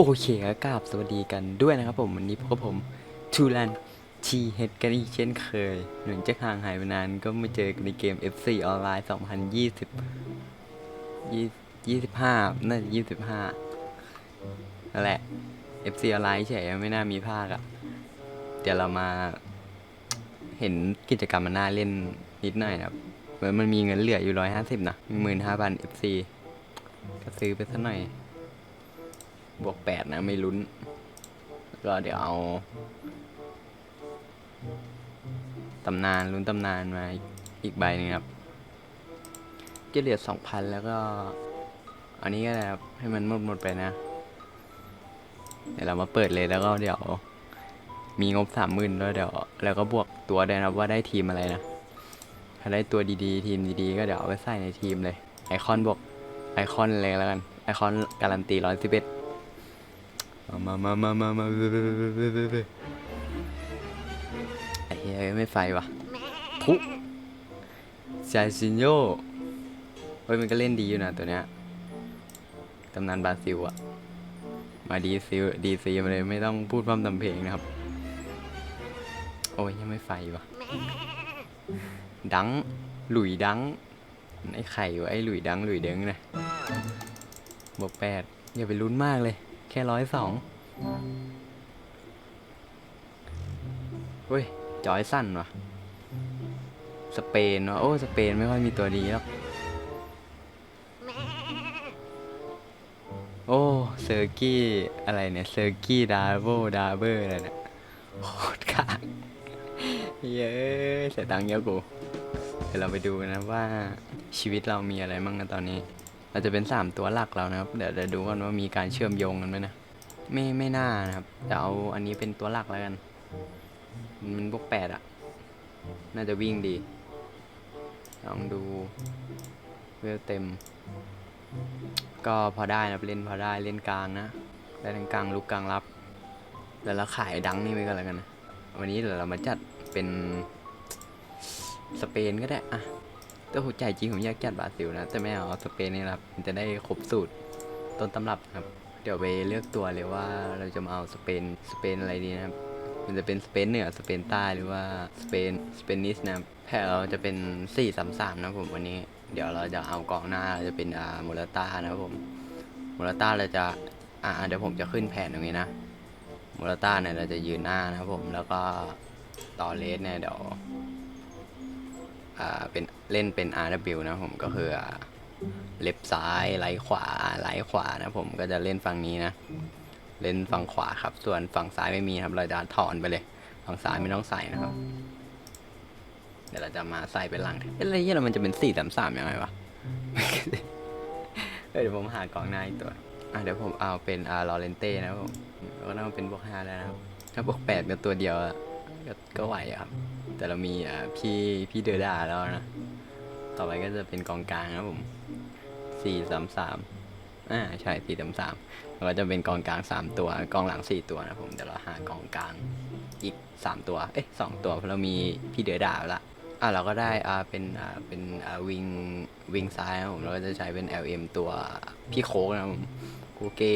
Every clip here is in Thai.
โอเคครับกราบสวัสดีกันด้วยนะครับผม วันนี้พบกับผมทูลันทีเฮดกันอีกเช่นเคย หลังจากห่างหายไปนานก็มาเจอกันในเกม FC ออนไลน์ 2020 25 น่าจะ 25 นั่นแหละ FC ออนไลน์เฉยไม่น่ามีภาคอะ่ะเดี๋ยวเรามาเห็นกิจกรรมมันน่าเล่นนิดหน่อยนะครับเหมือนมันมีเงินเหลืออยู่ 150 นะ15,000 FC ก็ซื้อไปสักหน่อย บวกแปดนะไม่ลุ้น ก็เดี๋ยวเอาตำนานลุ้นตำนานมาอีกอีกใบหนึงครับจะเหลือสองพันแล้วก็ อันนี้ก็ได้ครับ ให้มันหมดหมดไปนะ เดี๋ยวเรามาเปิดเลยแล้วก็เดี๋ยว มีงบสามหมื่นด้วเดี๋ยว แล้วก็บวกตัวด้วยนะว่าได้ทีมอะไรนะ ถ้าได้ตัวดีๆ ทีมดีๆ ก็เดี๋ยวเอาไปใส่ในทีมเลย ไอคอนบวกไอคอนเลยแล้วกัน ไอคอนการันตีร้อยสิบเอ็ด มามามามามาเว้ยเว้ยเว้ยเว้ยเว้ยเว้ยไอ้เหี้ยไม่ไฟวะพุซาซิโยเฮ้ยมันก็เล่นดีอยู่นะตัวเนี้ยตำนานบราซิลอะมาดีซิลดีซีมาเลยไม่ต้องพูดพร่ำทำเพลงนะครับ โอ้ยยังไม่ไฟวะดังหลุยดังไอ้ไข่วะไอ้หลุยดังหลุยเด้งนะบวกแปดอย่าไปลุ้นมากเลย แค่ร้อยสองเฮ้ย จอยสั้นวะสเปนวะโอ้สเปนไม่ค่อยมีตัวดีหรอกโอ้เซอร์กี้อะไรเนี่ยเซอร์กี้ดาโบดาเบอร์อะไรเนี่ยโคตรกาเย้ยเสียตังค์เยอะกูเดี๋ยวเราไปดูกันนะว่าชีวิตเรามีอะไรมั่งกันตอนนี้ เราจะเป็นสามตัวหลักเรานะครับ เดี๋ยวเดี๋ยวดูกันว่ามีการเชื่อมโยงกันไหมนะ ไม่ไม่น่านะครับเดี๋ยวเอาอันนี้เป็นตัวหลักแล้วกัน มันบวกแปดอะน่าจะวิ่งดี ลองดูเวลเต็ม ก็พอได้นะเล่นพอได้เล่นกลางนะได้ทั้งกลางลุกกลางรับ แล้วเราขายดังนี่ไปกันแล้วกันนะวันนี้เดี๋ยวเรามาจัดเป็นสเปนก็ได้อะ แต่หัวใจจริงผมอยากจัดบาซิลนะ แต่ไม่เอาสเปนนี่ครับมันจะได้ครบสูตรต้นตำรับครับ เดี๋ยวไปเลือกตัวเลยว่าเราจะมาเอาสเปนสเปนอะไรดีนะครับ มันจะเป็นสเปนเหนือสเปนใต้หรือว่าสเปนสเปนนิสนะครับแพ้เราจะเป็น 4 3 3 นะผมวันนี้ เดี๋ยวเราจะเอากองหน้าเราจะเป็นอ่าโมราต้านะครับผมโมราต้าเราจะอ่าเดี๋ยวผมจะขึ้นแผนตรงนี้นะโมราต้าเนี่ยเราจะยืนหน้านะครับผมแล้วก็ต่อเลสเนี่ยเดี๋ยว เป็นเล่นเป็น RW นะผมก็คืออ่าเล็บซ้ายไหลขวาไหลขวานะผมก็จะเล่นฝั่งนี้นะ เล่นฝั่งขวาครับ ส่วนฝั่งซ้ายไม่มีครับเราจะถอนไปเลย ฝั่งซ้ายไม่ต้องใส่นะครับ เดี๋ยวเราจะมาใส่เป็นหลังเอ๊ะอะไรเงี้ยมันจะเป็นสี่สามสามยังไงวะเอ้ยเดี๋ยวผมหากองหน้าอีกตัวอะเดี๋ยวผมเอาเป็นอ่าลอเรนเต้นะครับผมแล้วก็ต้องเป็นบวกห้าแล้วนะครับถ้าบวกแปดเป็นตัวเดียวอะก็ก็ไหวอะครับ แต่เรามีอ่าพี่พี่เดอดาแล้วนะ ต่อไปก็จะเป็นกองกลางนะครับผมสี่สามสามอ่าใช่สี่สามสามแล้วก็จะเป็นกองกลางสามตัวกองหลังสี่ตัวนะผมเดี๋ยวเราหากองกลางอีกสามตัว เอ๊ะสองตัวเพราะเรามีพี่เดือดาแล้วละอ่าเราก็ได้อ่าเป็นอ่าเป็นอ่าวิงวิงซ้ายนะครับผมเราก็จะใช้เป็น LM ตัวพี่โค้กนะผมกูเก้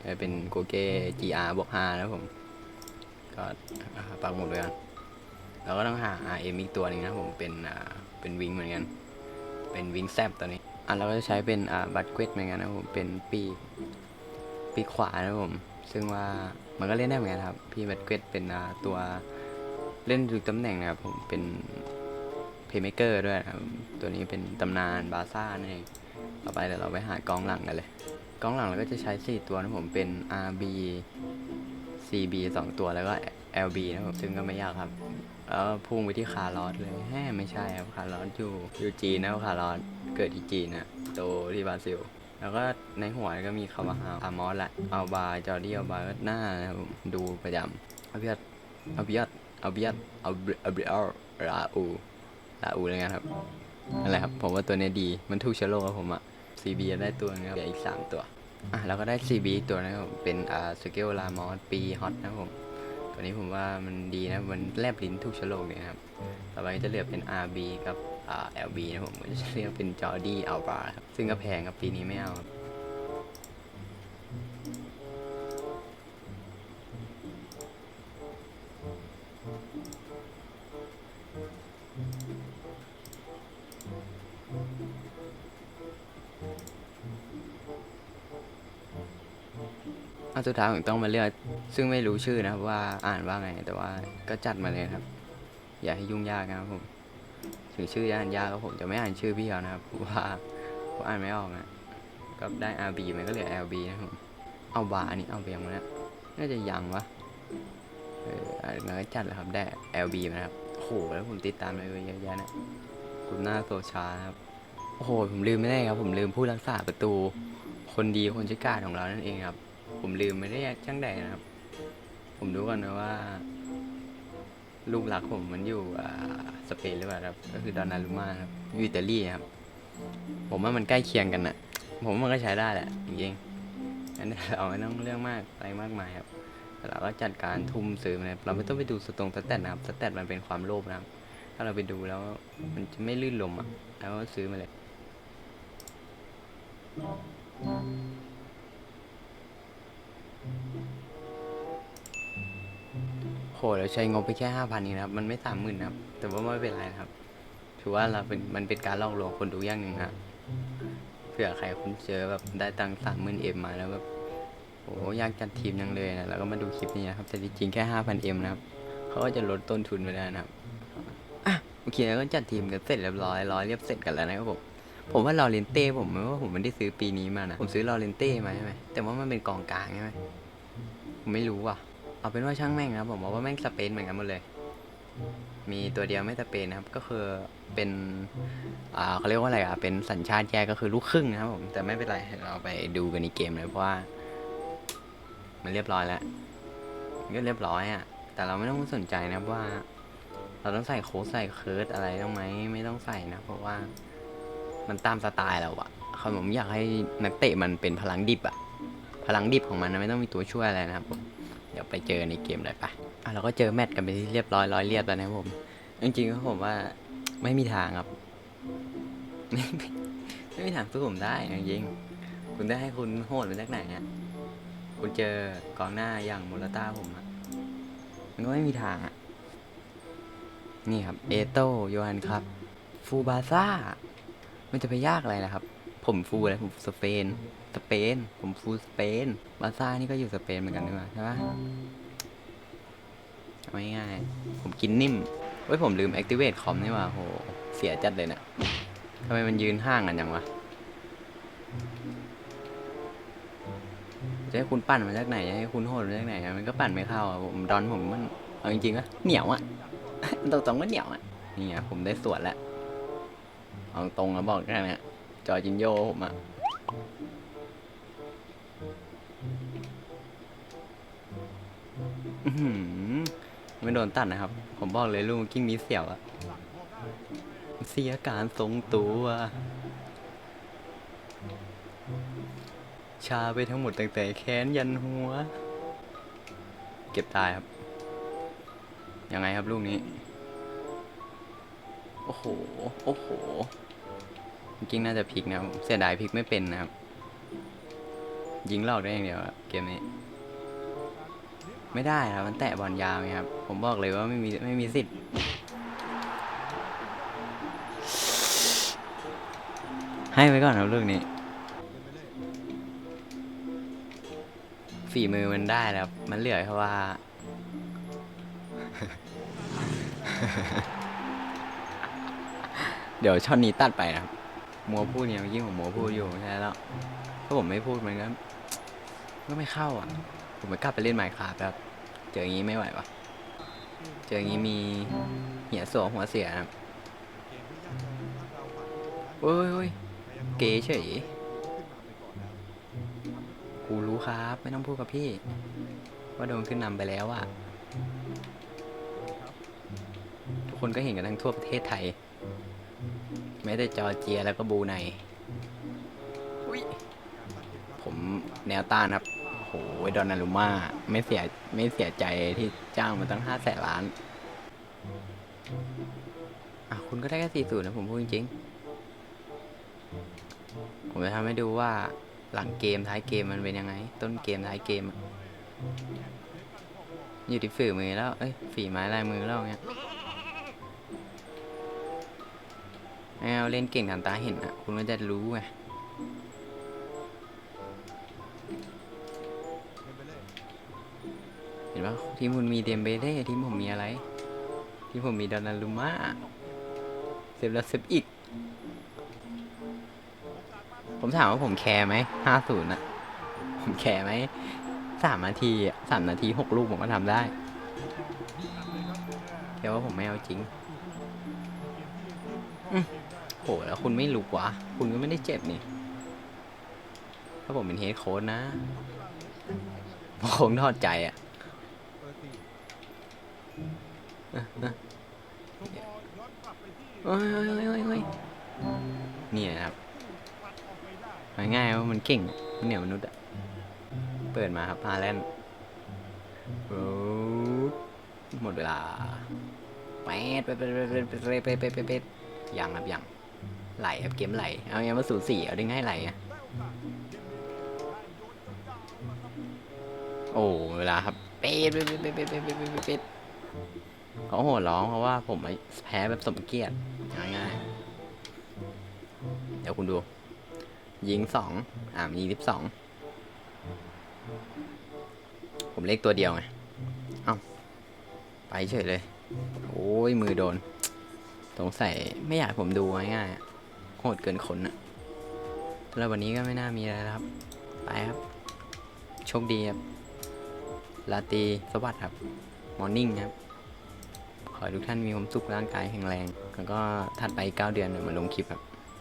เอ่อเป็นกูเก้ GR บวกห้านะผม ก็อ่าปักหมุดไว้กัน เราก็ต้องหา RM อีกตัวนึงนะผมเป็นอ่าเป็นวิงเหมือนกัน เป็นวิงแซบตัวนี้อะเราก็จะใช้เป็นอ่าบัตเกตเหมือนกันนะผมเป็นปีกปีกขวานะผม ซึ่งว่ามันก็เล่นได้เหมือนกันครับ พี่บัตเกตเป็นอ่าตัวเล่นทุกตำแหน่งนะครับผมเป็นเพย์เมเกอร์ด้วยนะครับตัวนี้เป็นตำนานบาซ่านั่นเองต่อไปเดี๋ยวเราไปหากองหลังกันเลย กองหลังเราก็จะใช้ 4 ตัวนะผมเป็น RB CB 2 ตัวแล้วก็ LB นะครับซึ่งก็ไม่ยากครับ แล้วพุ่งไปที่คาร์ลอสเลยแฮ่ไม่ใช่ครับคาร์ลอสอยู่อยู่จีนนะครับคาร์ลอสเกิดที่จีนนะโตที่บราซิล แล้วก็ในหัวก็มีคาร์ฮาอามอสละเอาบาจอร์ดี้เอาบาก็หน้านะครับดูประจำเอาเบียดเอาเบียดเอาเบียดเอาเบียดเอาเบียดราอูราอูอะไรเงี้ยครับอะไรครับผมว่าตัวเนี้ยดีมันถูกเชลโลครับผมอะ CB ได้ตัวนึงครับเหลืออีก3ตัวอะแล้วก็ได้ CB อีตัวนะครับเป็นอ่าสเกลลามอสปีฮอตนะครับผม ตัวนี้ผมว่ามันดีนะมันแลบลิ้นทุกชะโลกเลยครับ ต่อไปจะเหลือเป็น RB กับอ่า LB นะผมจะเลือกเป็นจอร์ดี้อัลบาครับ ซึ่งก็แพงครับปีนี้ไม่เอาครับ อันสุดท้ายผมต้องมาเลือก ซึ่งไม่รู้ชื่อนะครับว่าอ่านว่าไง แต่ว่าก็จัดมาเลยครับ อย่าให้ยุ่งยากนะครับผม ถึงชื่อจะอ่านยากก็ผมจะไม่อ่านชื่อพี่เขานะครับเพราว่าผมอ่านไม่ออกนะ ก็ได้ RB มันก็เหลือ LB นะครับผมเอาบาอันนี้เอาไปยังวะเนี่ยน่าจะยังวะ เอออ่านงั้นก็จัดเลยครับ ได้ LB มานะครับ โอ้โห แล้วผมติดตามเลยเยอะแยะนะคุณหน้าโซชาครับ โอ้โห ผมลืมไม่ได้ครับ ผมลืมผู้รักษาประตู คนดีคนชิกาของเรานั่นเองครับ ผมลืมไม่ได้จังใดนะครับ ผมรู้ก่อนนะว่า ลูกหลักผมมันอยู่อ่าสเปนหรือเปล่าครับ ก็คือดอนนารุมาครับอยู่อิตาลีครับ ผมว่ามันใกล้เคียงกันนะผมว่ามันก็ใช้ได้แหละจริงๆอันนี้เราไม่ต้องเรื่องมากอะไรมากมายครับเราก็จัดการทุ่มซื้อมาเลยเราไม่ต้องไปดูสตรงสแตทนะครับสแตทมันเป็นความโลภนะครับ ถ้าเราไปดูแล้วมันจะไม่ลื่นลมอะแล้วก็ซื้อมาเลย โหเราใช้งบไปแค่ห้าพันนี้นะครับ มันไม่สามหมื่นนะครับ แต่ว่าไม่เป็นไรนะครับ ถือว่าเราเป็นมันเป็นการลอกลวงคนดูอย่างหนึ่งครับเผื่อใครคุณเจอแบบได้ตังสามหมื่นเอ็มมาแล้วแบบโอ้อยากจัดทีมยังเลยนะแล้วก็มาดูคลิปนี้นะครับ แต่จริงๆแค่ห้าพันเอ็มนะครับเขาก็จะลดต้นทุนไปแล้วนะครับอะโอเคแล้วก็จัดทีมกันเสร็จเรียบร้อยร้อยเรียบเสร็จกันแล้วนะครับผม ผมว่าลอเรนเต้ผมว่าผมไม่ได้ซื้อปีนี้มานะ ผมซื้อลอเรนเต้มาใช่ไหมแต่ว่ามันเป็นกองกลางใช่ไหมผมไม่รู้ว่ะ เอาเป็นว่าช่างแม่งนะผมบอกว่าแม่งสเปนเหมือนกันหมดเลย มีตัวเดียวไม่สเปนนะครับ ก็คือเป็น อ่าเขาเรียกว่าอะไรอะ เป็นสัญชาติแยกก็คือลูกครึ่งนะครับผม แต่ไม่เป็นไร เราไปดูกันในเกมเลยเพราะว่า มันเรียบร้อยแล้วมันก็เรียบร้อยอะ แต่เราไม่ต้องสนใจนะว่า เราต้องใส่โค้ดใส่เคิร์ดอะไรต้องไหมไม่ต้องใส่นะ เพราะว่า มันตามสไตล์เราอะคือผมอยากให้นักเตะมันเป็นพลังดิบอะพลังดิบของมันนะไม่ต้องมีตัวช่วยอะไรนะครับผมเดี๋ยวไปเจอในเกมเลยไปอะเราก็เจอแมตช์กันไปที่เรียบร้อยร้อยเรียบแล้วนะครับผมจริงๆก็ผมว่าไม่มีทางครับ ไม่ไม่มีทางสู้ผมได้จริงคุณได้ให้คุณโหดมาจากไหนอะคุณเจอกองหน้าอย่างมูราต้าผมอะมันก็ไม่มีทางอะนี่ครับ เอโตโยฮันครับ ฟูบาซ่า มันจะไปยากอะไรล่ะครับ ผมฟูอะไรผมสเปน สเปน ผมฟูสเปน บาซ่านี่ก็อยู่สเปนเหมือนกันนี่หว่าใช่ปะเอาง่ายๆผมกินนิ่มเว้ยผมลืม activate คอมนี่ว่าโห เสียจัดเลยเนะี่ยทำไมมันยืนห่างกันจังวะ จะให้คุณปั่นมาจากไหน จะให้คุณโหดมาจากไหนอะมันก็ปั่นไม่เข้าอะผมดอนผมมัน เอาจริงๆอะเหนียวอะตรงๆก็เหนียวอะนี่ไงผมได้สวนแล้ว เอาตรงแล้วบอกแค่นี้จอจินโยผมอะไม่โดนตัดนะครับ ผมบอกเลยลูกกิ้งมีเสียวอะเสียการทรงตัว ชาไปทั้งหมดตั้งแต่แขนยันหัว เก็บตายครับ ยังไงครับลูกนี้ โอ้โห โอ้โห จริงๆน่าจะพลิกนะครับเสียดายพลิกไม่เป็นนะครับ ยิงหลอกได้อย่างเดียวเกมนี้ ไม่ได้ครับมันแตะบอลยาวไงครับ ผมบอกเลยว่าไม่มีไม่มีสิทธิ์ให้ไว้ก่อนครับเรื่องนี้ ฝีมือมันได้แล้วครับ มันเหลือแค่ว่า เดี๋ยวช่อนนี้ตัดไปนะครับมัวพูดเนี่ยเมื่อกี้ผมมัวพูดอยู่ใช่แล้วถ้าผมไม่พูดมันก็ก็ไม่เข้าอะ ผมไปกลับไปเล่นไมค์คาฟครับเจออย่างนี้ไม่ไหวปะเจออย่างนี้มีเหียสวหัวเสียครับโอ้ยโอ้ยเก๋เฉยกูรู้ครับ ไม่ต้องพูดกับพี่ ว่าโดนขึ้นนำไปแล้วอะทุกคนก็เห็นกันทั้งทั่วประเทศไทย แม้แต่จอร์เจียแล้วก็บรูไนอุ๊ยผมแนวต้านครับ โหดอนนารุมาไม่เสียไม่เสียใจที่จ้างมาตั้งห้าแสนล้าน อะ คุณก็ได้แค่สี่ศูนย์นะผมพูดจริงๆ ผมจะทำให้ดูว่าหลังเกมท้ายเกมมันเป็นยังไง ต้นเกมท้ายเกมอะอยู่ที่ฝีมือแล้ว เอ้ย ฝีไม้ลายมือแล้วเงี้ย ไม่เอาเล่นเก่งทันตาเห็นอะคุณก็จะรู้ไงว่าทีมคุณมีเดมเบเล่ทีมผมมีอะไร ทีมผมมีดอนารุม่าเซฟแล้วเซฟอีก ผมถามว่าผมแคร์ไหมห้าศูนย์อะผมแคร์ไหมสามนาทีสามนาทีหกลูกผมก็ทำได้แต่ว่าผมไม่เอาจริง อืม โหแล้วคุณไม่ลุกวะ คุณก็ไม่ได้เจ็บนี่ ถ้าผมเป็นเฮดโค้ชนะผมคงทอดใจอะเอ้ยเอ้ยเอ้ยเอ้ยเอ้ยนี่นะครับง่ายๆว่ามันเก่งมันเหนียวมนุษย์อะเปิดมาครับฮาแลนโอ้หมดเวลาแปดไปไปไปไปไปไปไปไปไปยังครับยัง ไหลครับเกมไหล เอายังมาสู่สี่เอาได้ง่ายไหลอะโอ้เวลาครับ เป็ดเป็ดเป็ดเป็ดเป็ดเป็ดเป็ดเป็ดเขาโหร้องเพราะว่าผมแพ้แบบสมเกียรติง่ายๆเดี๋ยวคุณดู ยิงสองอ่ายิงสิบสองผมเล็กตัวเดียวไง เอ้า ไปเฉยเลย โอ้ยมือโดน สงสัยไม่อยากผมดูง่ายๆ โหดเกินคนอะแล้ววันนี้ก็ไม่น่ามีอะไรครับ ไปครับ โชคดีครับ ลาตีสวัสดีครับ มอร์นิ่งครับ ขอให้ทุกท่านมีความสุขร่างกายแข็งแรง แล้วก็ถัดไป 9 เดือนเดี๋ยวมาลงคลิปครับ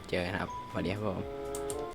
เจอกันครับสวัสดีครับผม